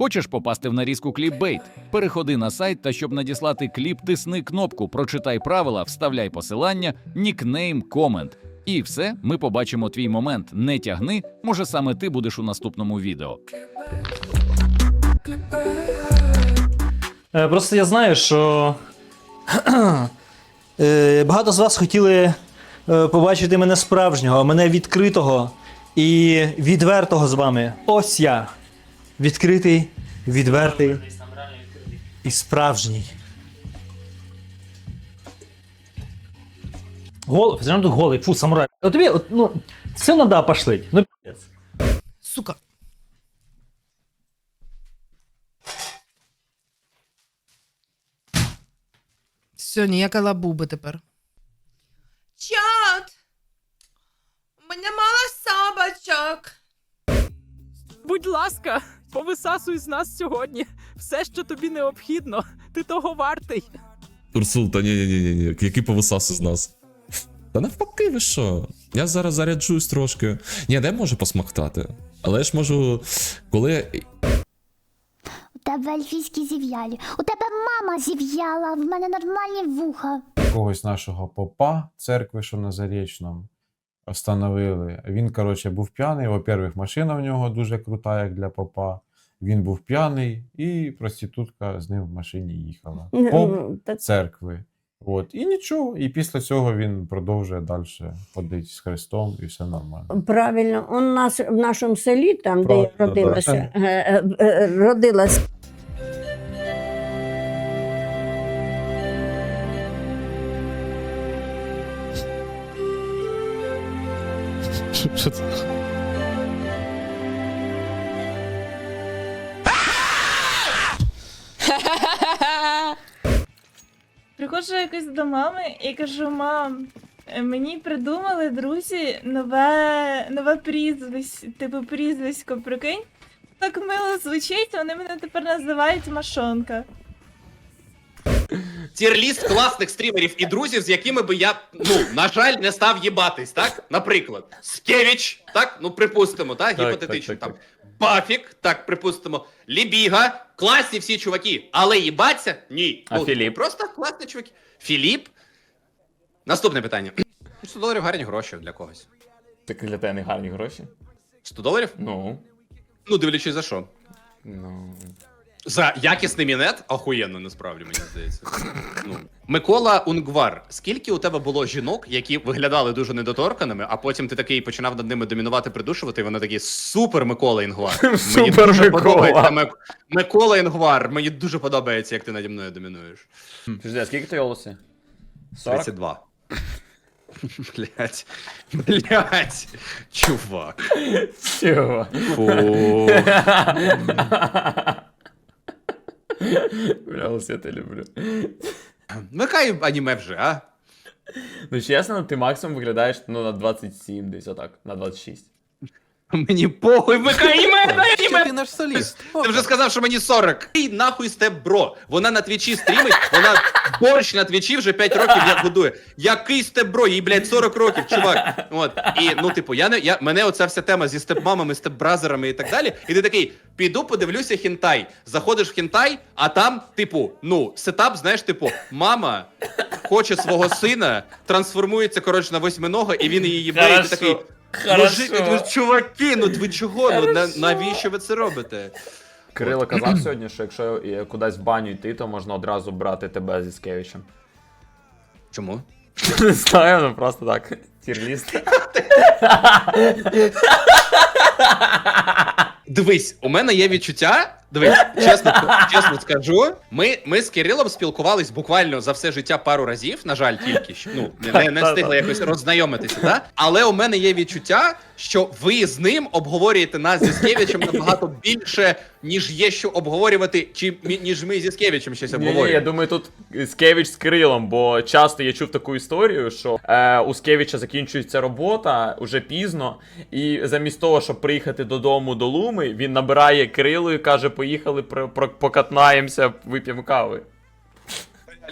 Хочеш попасти в нарізку кліпбейт? Переходи на сайт та щоб надіслати кліп, тисни кнопку, прочитай правила, вставляй посилання, нікнейм, комент. І все, ми побачимо твій момент. Не тягни, може саме ти будеш у наступному відео. Е, Просто я знаю, що е, багато з вас хотіли е, побачити мене справжнього, мене відкритого і відвертого з вами. Ось я. Відкритий, відвертий і справжній. Голий, тут голий, фу, самурай. От тобі, от, ну, все надо пошлить. Ну, пиздец. Сука. Все, ніяка лабуби тепер. Чат! У мене мало собачок. Будь ласка, повисасуй з нас сьогодні. Все, що тобі необхідно. Ти того вартий. Урсул, та ні, ні, ні, ні, який повисас з нас. Та навпаки, ви що? Я зараз заряджусь трошки. Ні, де можу посмактати. Але я ж можу, коли. У тебе ельфійські зів'ялі. У тебе мама зів'яла, в мене нормальні вуха. Когось нашого попа церкви, що на Зарічному, встановили. Він, коротше, був п'яний. Во-первых, машина в нього дуже крута, як для попа. Він був п'яний, і проститутка з ним в машині їхала. Поп церкви. От. І нічого. І після цього він продовжує далі ходити з Христом, і все нормально. Правильно, у нас в нашому селі, там, де я родилася, да. е, е, е, родилась Що? Приходжу якось до мами і кажу: мам, мені придумали друзі нове, нове прізвисько, типу прізвисько, прикинь. Так мило звучить, вони мене тепер називають Машонка. Тір-ліст класних стрімерів і друзів, з якими би я, ну, на жаль, не став їбатись, так? Наприклад, Скевіч, так? Ну, припустимо, так? Так, Гіпотетично. так, так, там. Бафік, так, припустимо. Лібіга, класні всі чуваки, але їбаться? Ні. А Ну, Філіп? Просто класні чуваки. Філіп? Наступне питання. 100 доларів гарні гроші для когось. Так для тебе не гарні гроші. 100 доларів? Ну. Ну, дивлячись за що. Ну. За якісний мінет охуєнно, насправді, мені здається. Ну, Микола Унгвар, скільки у тебе було жінок, які виглядали дуже недоторканими, а потім ти такий починав над ними домінувати, придушувати, і вони такі супер Микола Інгвар. Мені Супер дуже Микола. подобається Мик- Микола Інгвар. Мені дуже подобається, як ти наді мною домінуєш. Подожди, а скільки ти голоси? 40? 32. Блять. Блять. Чувак. Чого? Фу. Бля, я те люблю. Микай аніме вже, а? Ну чесно, ти максимум виглядаєш ну, на 27, десь отак, на 26. Мені похуй, вмикай аніме! Ти наш соліст. Ти вже сказав, що мені 40. Ей, нахуй степ бро. Вона на твічі стрімить, вона борщ на твічі вже 5 років як будує. Який степ бро? Їй, блядь, 40 років, чувак. От. І, ну, типу, я не, я, мене оця вся тема зі степ-мамами, степ-бразерами і так далі. І ти такий, піду подивлюся хінтай. Заходиш в хінтай, а там, типу, ну, сетап, знаєш, типу, мама хоче свого сина, трансформується, коротше, на восьминого, і він її їбе, і ти такий. Мужик, ви чуваки, ну ви чого? Ну на, навіщо ви це робите? Кирило казав сьогодні, що якщо е, кудись в баню йти, то можна одразу брати тебе зі Скевичем. Чому? Не знаю, ну просто так. Тірліст. Дивись, у мене є відчуття. Дивись, чесно, чесно скажу. Ми, ми з Кирилом спілкувались буквально за все життя пару разів. На жаль, тільки що. Ну не, не встигли якось роззнайомитися, да? Але у мене є відчуття, що ви з ним обговорюєте нас зі Скевичем набагато більше, ніж є що обговорювати, чи ніж ми зі Скевичем щось Ні, ні, обговорюємо. я думаю, тут Скевич з Кирилом, бо часто я чув таку історію, що е, у Скевича закінчується робота уже пізно, і замість того, щоб приїхати додому до Луми, він набирає Кирилу і каже: поїхали, покатнаємося, вип'ємо кави.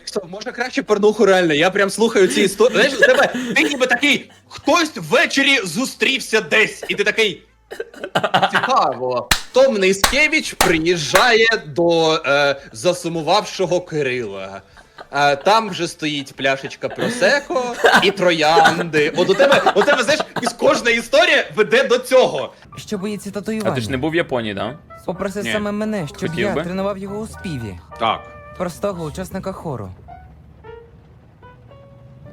Що, може краще порнуху реально? Я прям слухаю ці історії. Знаєш, тебе ти ніби такий, хтось ввечері зустрівся десь, і ти такий. Цікаво. Том Нискевич приїжджає до е, засумувавшого Кирила. Е, там вже стоїть пляшечка просеко і троянди. От у тебе, у тебе, знаєш, ось кожна історія веде до цього. Що боїться А ти ж не був в Японії, да? Попросив Ні. саме мене, щоб Хотів я би. тренував його у співі. Так. Простого учасника хору.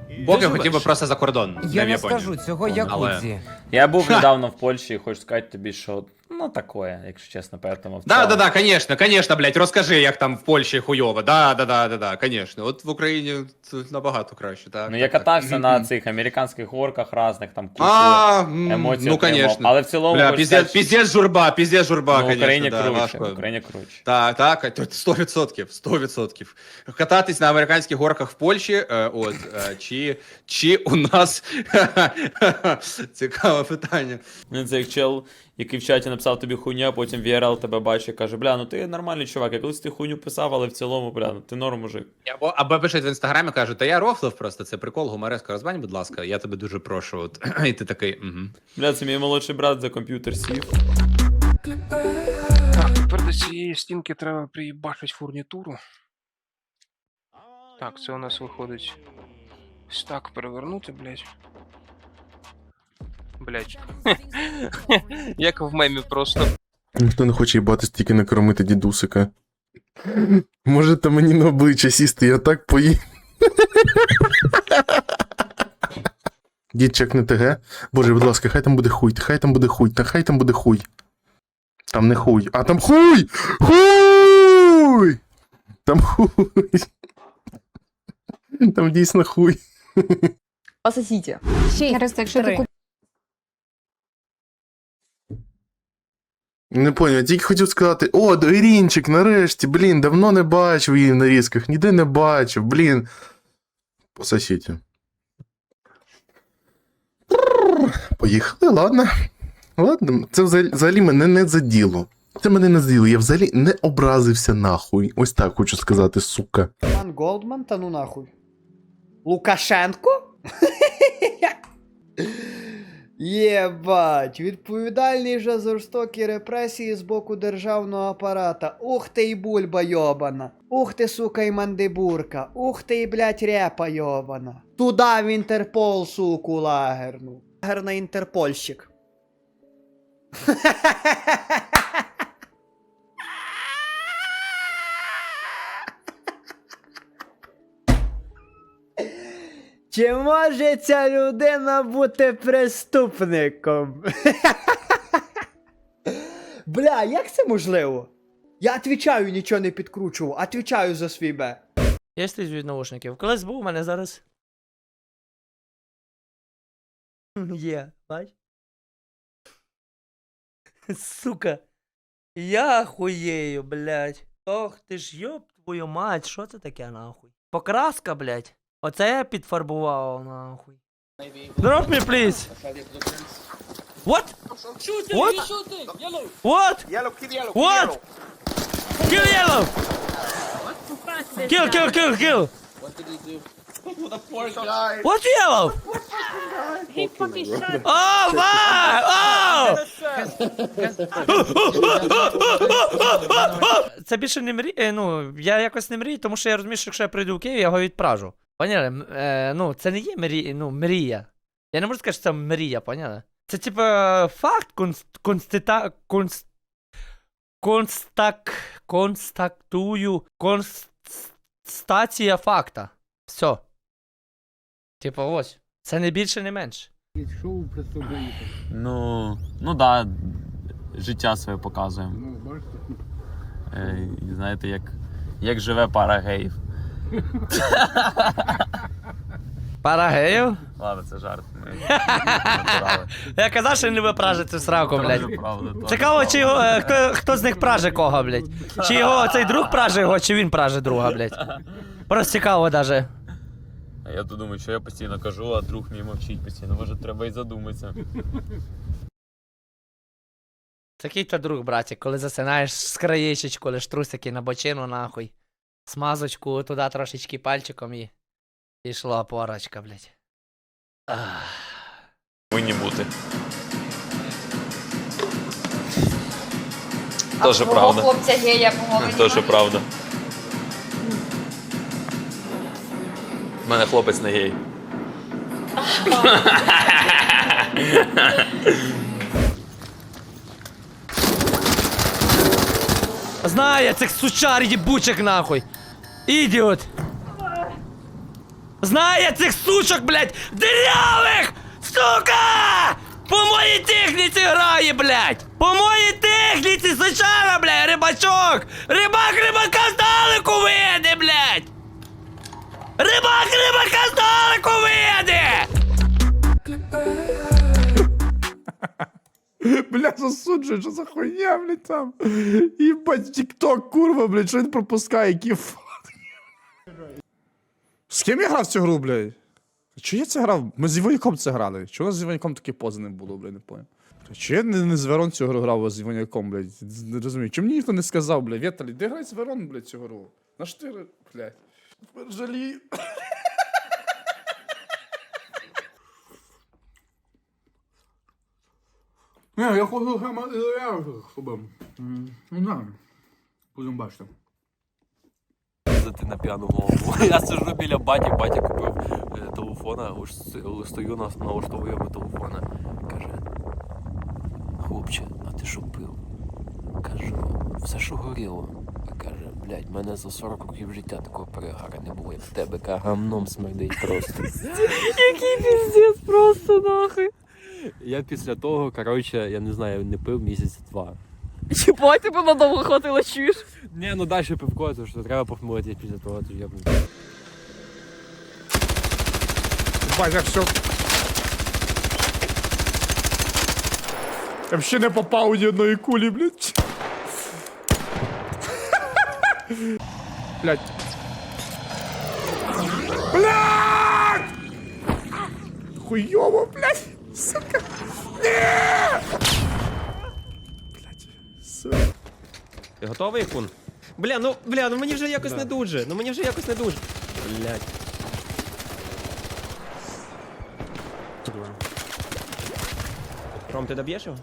Я живеш? хотів би просто за кордон. Я в не Японію. скажу цього Але- якудзі. Я був недавно в Польщі і хочу сказати тобі, що ну такое, якщо чесно, поэтому Да, да, да, конечно, конечно, блядь, розкажи, як там в Польщі хуйово. Да, да, да, да, да, конечно. От в Україні це набагато краще, так. Ну я катався на цих американських горках разних, там кучу А, м, емоцій ну, отримав. конечно. Але в цілому Бля, хочу пиздец, сказати, пиздец журба, пиздец журба, ну, в конечно, Україні да, круче, важко. Україні круче. Так, так, то 100%, 100%. Кататись на американських горках в Польщі, е, от, е, чи, чи у нас цікаве питання. Ну, Це як чел, який в чаті написав тобі хуйню, а потім VRL тебе бачить і каже, бля, ну ти нормальний чувак, я колись ти хуйню писав, але в цілому, бля, ну ти норм мужик. Або, або пишуть в інстаграмі, кажуть, та я рофлив просто, це прикол, гумореска, розбань, будь ласка, я тебе дуже прошу. От. І ти такий, угу. Бля, це мій молодший брат за комп'ютер сів. Так, тепер до цієї стінки треба приїбашить фурнітуру. Так, це у нас виходить. Ось так перевернути, блять. Блять. Як в мемі просто. Ніхто не хоче їбати стільки накормити дідусика. Можете мені на обличчя сісти, я так поїм. Дід чекне ТГ. Боже, будь ласка, хай там буде хуй, хай там буде хуй, та хай там буде хуй. Там не хуй, а там хуй! Хуй! Там хуй. Там дійсно хуй. Пососіть. Через якщо ти куп... Не поняв, тільки хотів сказати, о, Ірінчик, нарешті, блін, давно не бачив її в нарізках, ніде не бачив, блін. Пососіть. Поїхали, ладно. Ладно, це взагалі мене не заділо. Це мене не заділо, я взагалі не образився нахуй. Ось так хочу сказати, сука. Пан Голдман, та ну нахуй. Лукашенко? Єбать, відповідальний за жорстокі репресії з боку державного апарата. Ух ти й бульба йобана. Ух ти, сука, і мандибурка. Ух ти й, блядь, репа йобана. Туда в Інтерпол, суку, лагерну. Лагерний інтерпольщик. Чи може ця людина бути преступником? Бля, як це можливо? Я отвічаю, нічого не підкручував, отвічаю за свій бе. Я слізь від наушників. Колись був у мене зараз. Є, бач? Сука. Я хуєю, блядь. Ох ти ж йоб твою мать, що це таке нахуй? Покраска, блядь. Оце я підфарбував нахуй. Drop me, please. What? What? What? What? Kill yellow! Kill, kill, kill, kill! What yellow? Oh my! Oh! Це більше не мрій. е, Ну, я якось не мрію, тому що я розумію, що якщо я прийду в Київ, я його відпражу. Поняли? Е, ну, це не є мрі... ну, мрія. Я не можу сказати, що це мрія, поняли? Це типа факт конст... констита... конст... констак... констатую... констація факта. Все. Типа ось. Це не більше, не менше. Ну, ну да, життя своє показуємо. Е, і знаєте, як, як живе пара геїв. Пара геїв? Ладно, це жарт. Ми натурали. Я казав, що не ви пражите в сраку, блядь. Дуже правда, то Цікаво, чи його, е, хто, хто з них праже кого, блядь. Чи його цей друг праже його, чи він праже друга, блядь. Просто цікаво даже. А я то думаю, що я постійно кажу, а друг мій мовчить постійно. Може, треба і задуматися. Такий то друг, братик, коли засинаєш з краєчечку, лиш трусики на бочину, нахуй. Смазочку туди трошечки пальчиком і. Пішла порочка, блядь. Ах. Повинні бути. Тоже правда. хлопця гея по Тоже правда. У мене хлопець не гей. Знає цих сучар єбучих нахуй. Ідіот. Знає цих сучок, блядь, дырявих! Сука! По моїй техніці грає, блядь! По моїй техніці сучара, блядь, рибачок! Рибак рибака здалеку види, блядь! Рибак рибака здалеку види! Бля, засуджую, що за хуйня, блядь, там. Їбать, тік-ток, курва, блядь, що він пропускає, які фотки. З ким я грав в цю гру, блядь? Чи я це грав? Ми з Іваняком це грали. Чого з Іваняком такі пози не було, блядь, не понял. Чи я не, не з Верон цю гру грав а з Іваняком, блядь? Не розумію. Чому мені ніхто не сказав, блядь, Віталій, де грай з Верон, блядь, цю гру? На що ти, блядь? Тепер жалію. Не, я хочу саме щоб. Не знаю. Будемо бачити. Ти на п'яну голову. Я сижу біля баті, батя купив е, телефона, стою на налаштовую йому телефона. Каже: Хлопче, а ти що пив? Кажу, все, що горіло. Каже, блядь, мене за 40 років життя такого перегара не було, як в тебе, ка гамном смердить просто. Який піздець просто нахуй. Я після того, коротше, я не знаю, не пив місяць два. Єбать, тебе надовго хватило, чуєш? Ні, ну далі пивко, то що треба похмуритись після того, то я Бать, я все. Я ще не попав ні одної кулі, блядь. Блядь. Блядь! Хуйово, блядь! Сука! Ні! Сука. Ти готовий, кун? Бля, ну бля, ну мені вже якось не дуже. Ну мені вже якось не дуже. Блять. Ром, ти доб'єш його?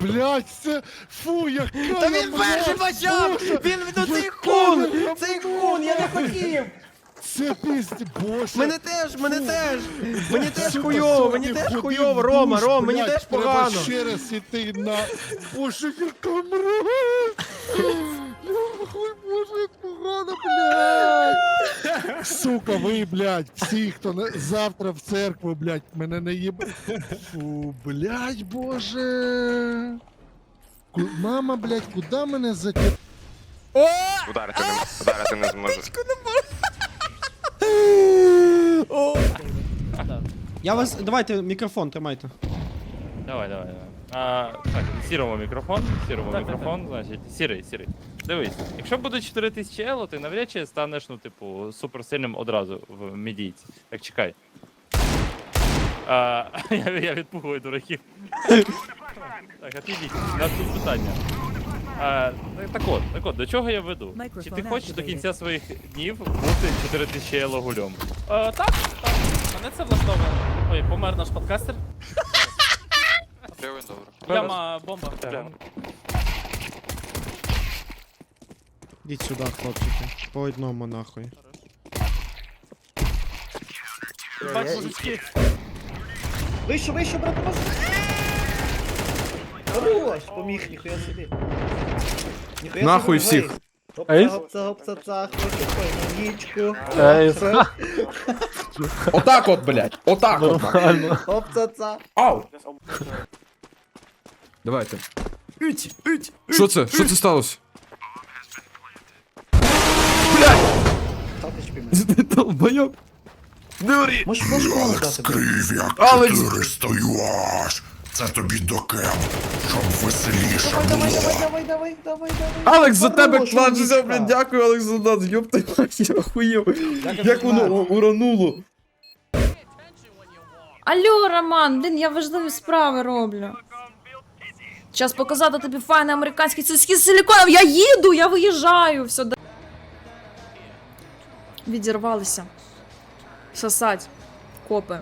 Блядь, це... Фу, яка Та він перший почав! Він ну цей хун! Цей хун, я не хотів! Це пізді, боже. Мене теж, мене теж! Мені теж Сука, хуйово, мені теж хуйово, Рома, душ, Ром, мені блядь, теж треба погано. ще раз іти на... Боже, яка мразь! Хуй, боже, як погано, блядь! Сука, ви, блядь, всі, хто на... завтра в церкву, блядь, мене не їб... Фу, блядь, боже! Ку- Мама, блядь, куди мене затягнула? Ударити не, ударити не зможу. Я вас. Давайте мікрофон тримайте. Давай, давай, давай. А, так, сірому мікрофон, сірому мікрофон, значить, сірий, сірий. Дивись, якщо буде 4000 ело, ти навряд чи станеш, ну, типу, суперсильним одразу в медійці. Так чекай. А, я, я відпугую дураків. так, отійдіть, у нас тут питання. А, так, так от, так от, до чого я веду? Чи ти хочеш до кінця своїх днів бути 4000 ело гульом? А, так, так. Мене це влаштовує. Ой, помер наш подкастер. Добре. Прямо бомба. Прямо. Ідіть сюди, хлопчики. По одному нахуй. Бач, мужички. Вище, вище, брат, Хорош, поміг, ніхуя собі. Нахуй всіх. Цах, нічку. Отак от, блядь, отак от. Гопца, цах. Ау! Давайте. Що це? Що це сталося? Долбойоб. Дурі. Можеш флешку дати? Алекс. Користуюваш. Це тобі до кем, щоб веселіше було. давай, давай, давай, давай. Алекс, за тебе Хорош, умничка. блядь, дякую, Алекс, за нас, ёб ти мать, я охуєв. Як воно урануло. Алло, Роман, блін, я важливі справи роблю. Час показати тобі файний американський сільський з силіконом. Я їду, я виїжджаю. Все. да- Відірвалися. Сосать. Копи.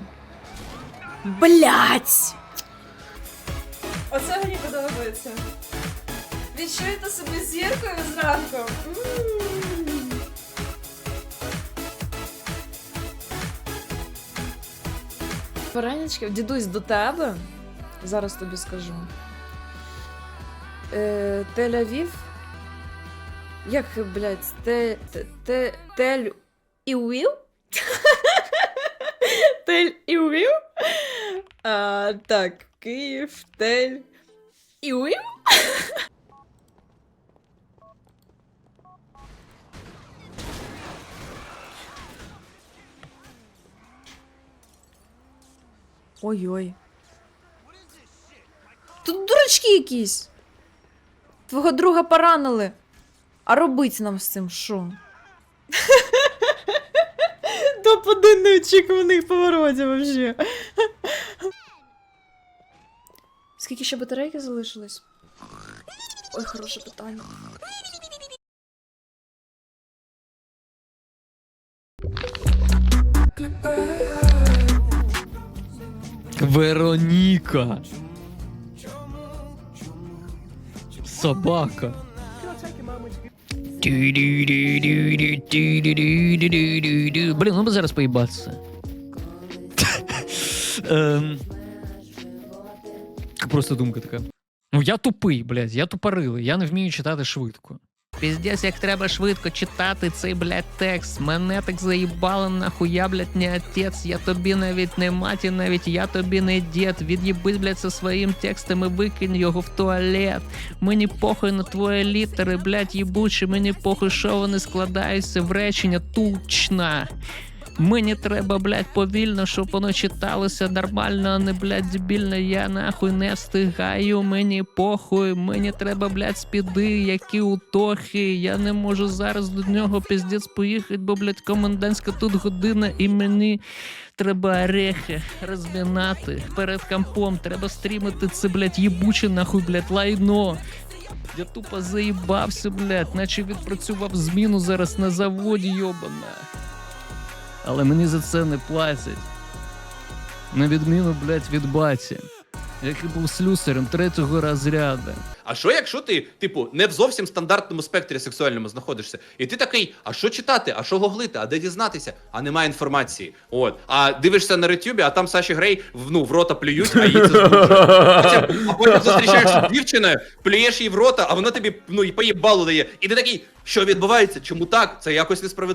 Блять! Оце мені подобається. Відчуєте себе зіркою зранку. М. Дідусь, до тебе. Зараз тобі скажу. Е, Тель-Авів. Як, блядь, те, те, те, тель Іуіл? Тель Іуіл? А, так, Київ, Тель Іуіл? Ой-ой. Тут дурачки якісь. Твого друга поранили. А робить нам з цим що? Топ-1 неочікуваних поворотів вообще. Скільки ще батарейки залишилось? Ой, хороше питання. Вероніка. Собака. Блін, ну би зараз поїбатися. Ем. Просто думка така. Ну я тупий, блядь, я тупорилий, я не вмію читати швидко. Піздець, як треба швидко читати цей, блядь, текст. Мене так заїбало, нахуя, блядь, не отець. Я тобі навіть не маті, навіть я тобі не дід. Від'їбись, блядь, зі своїм текстом і викинь його в туалет. Мені похуй на твої літери, блядь, їбучі, мені похуй, що вони складаються в речення тучна. Мені треба, блядь, повільно, щоб воно читалося нормально, а не, блядь, дебільно. Я нахуй не встигаю, мені похуй, мені треба, блядь, спіди, які утохи. Я не можу зараз до нього піздець поїхати, бо, блядь, комендантська тут година, і мені треба орехи розмінати перед компом. Треба стрімити це, блядь, їбуче, нахуй, блядь, лайно. Я тупо заїбався, блядь, наче відпрацював зміну зараз на заводі, йобана. Але мені за це не платять. На відміну, блядь, від баті, який був слюсарем третього розряду. А що, якщо ти, типу, не в зовсім стандартному спектрі сексуальному знаходишся, і ти такий, а що читати, а що гуглити, а де дізнатися? А немає інформації. От. А дивишся на Ютубі, а там Саші Грей в, ну, в рота плюють, а їй це збуджує. А потім зустрічаєшся з дівчиною, плюєш їй в рота, а вона тобі ну, і поїбалу дає. І ти такий, що відбувається? Чому так? Це якось несправедливо.